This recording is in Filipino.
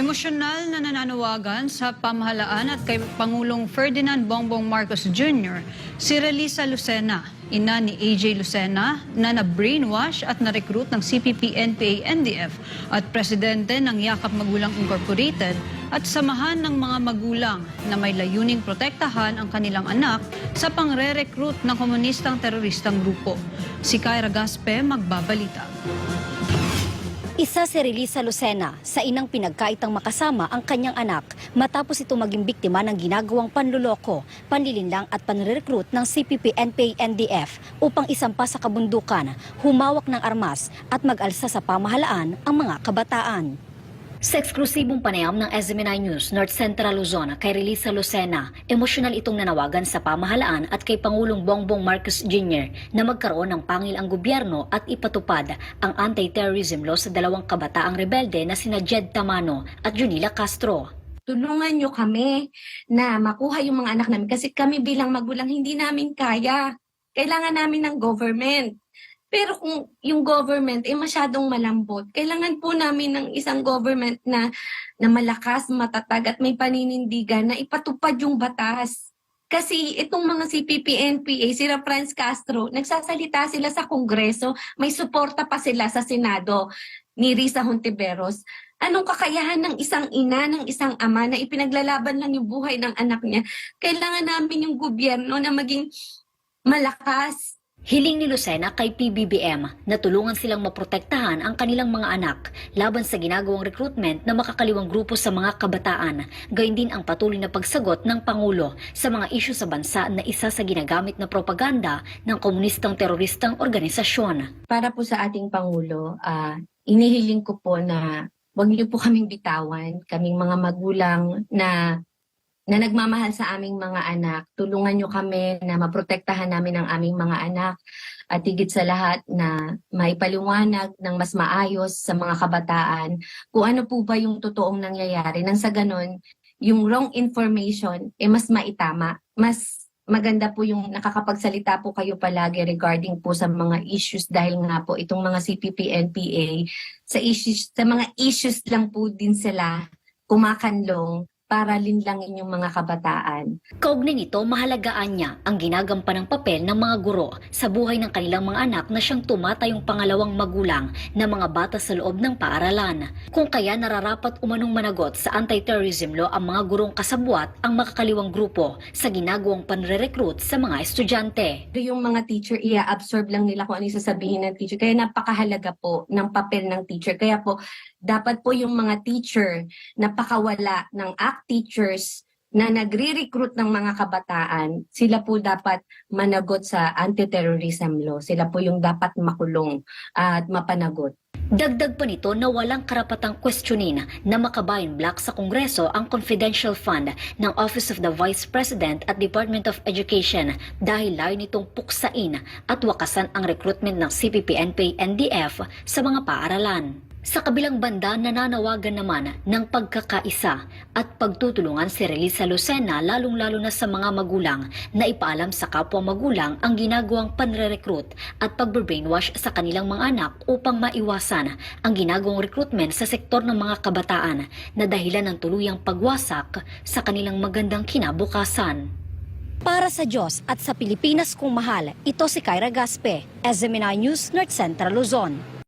Emosyonal na nananawagan sa pamahalaan at kay Pangulong Ferdinand Bongbong Marcos Jr. si Relisa Lucena, ina ni AJ Lucena na na-brainwash at na-recruit ng CPP, NPA, NDF at presidente ng Yakap Magulang Incorporated at samahan ng mga magulang na may layuning protektahan ang kanilang anak sa pangre-recruit ng komunistang teroristang grupo. Si Kyra Gaspe magbabalita. Isa si Relisa Lucena sa inang pinagkaitang makasama ang kanyang anak matapos ito maging biktima ng ginagawang panluloko, panlilinlang at panre-recruit ng CPP, NPA, NDF upang isampa sa kabundukan, humawak ng armas at mag-alsa sa pamahalaan ang mga kabataan. Sa eksklusibong panayam ng SMNI News North Central Luzon kay Relisa Lucena, emosyonal itong nanawagan sa pamahalaan at kay Pangulong Bongbong Marcos Jr. na magkaroon ng pangil ang gobyerno at ipatupad ang anti-terrorism law sa dalawang kabataang rebelde na sina Jed Tamano at Junila Castro. tulungan nyo kami na makuha yung mga anak namin kasi kami bilang magulang hindi namin kaya. Kailangan namin ng government. Pero kung yung government ay masyadong malambot, kailangan po namin ng isang government na, na malakas, matatag at may paninindigan na ipatupad yung batas. Kasi itong mga CPP, NPA, sila Franz Castro, nagsasalita sila sa Kongreso, may suporta pa sila sa Senado ni Risa Hontiveros. Anong kakayahan ng isang ina, ng isang ama na ipinaglalaban lang yung buhay ng anak niya? Kailangan namin yung gobyerno na maging malakas. Hiling ni Lucena kay PBBM na tulungan silang maprotektahan ang kanilang mga anak laban sa ginagawang recruitment na makakaliwang grupo sa mga kabataan. Gayun din ang patuloy na pagsagot ng Pangulo sa mga isyu sa bansa na isa sa ginagamit na propaganda ng komunistang teroristang organisasyon. Para po sa ating Pangulo, ah, inihiling ko po na huwag niyo po kaming bitawan, kaming mga magulang na na nagmamahal sa aming mga anak. Tulungan niyo kami na maprotektahan namin ang aming mga anak at higit sa lahat na maipaliwanag ng mas maayos sa mga kabataan kung ano po ba yung totoong nangyayari. Nang sa ganon, yung wrong information eh mas maitama. Mas maganda po yung nakakapagsalita po kayo palagi regarding po sa mga issues dahil nga po itong mga CPP, NPA, sa issues, sa mga issues lang po din sila kumakanlong para linlangin yung mga kabataan. Kaugnay nito, mahalagaan niya ang ginagampan ng papel ng mga guro sa buhay ng kanilang mga anak na siyang tumatayong pangalawang magulang ng mga bata sa loob ng paaralan. Kung kaya nararapat umanong managot sa anti-terrorism law ang mga gurong kasabwat ang makakaliwang grupo sa ginagawang panre-recruit sa mga estudyante. Yung mga teacher, i-absorb lang nila kung ano yung sasabihin ng teacher. Kaya napakahalaga po ng papel ng teacher. Kaya po, dapat po yung mga teacher na pakawala ng ACT teachers na nagre-recruit ng mga kabataan, sila po dapat managot sa anti-terrorism law. Sila po yung dapat makulong at mapanagot. Dagdag pa nito na walang karapatang questionin na makabayan black sa Kongreso ang confidential fund ng Office of the Vice President at Department of Education dahil layo nitong puksain at wakasan ang recruitment ng CPP, NPA, NDF sa mga paaralan. Sa kabilang banda, nananawagan naman ng pagkakaisa at pagtutulungan si Relisa Lucena lalong-lalo na sa mga magulang na ipaalam sa kapwa magulang ang ginagawang panre-recruit at pagbe-brainwash sa kanilang mga anak upang maiwasan ang ginagawang recruitment sa sektor ng mga kabataan na dahilan ng tuluyang pagwasak sa kanilang magandang kinabukasan. Para sa Diyos at sa Pilipinas kung mahal, ito si Kyra Gaspe, SMNI News, North Central Luzon.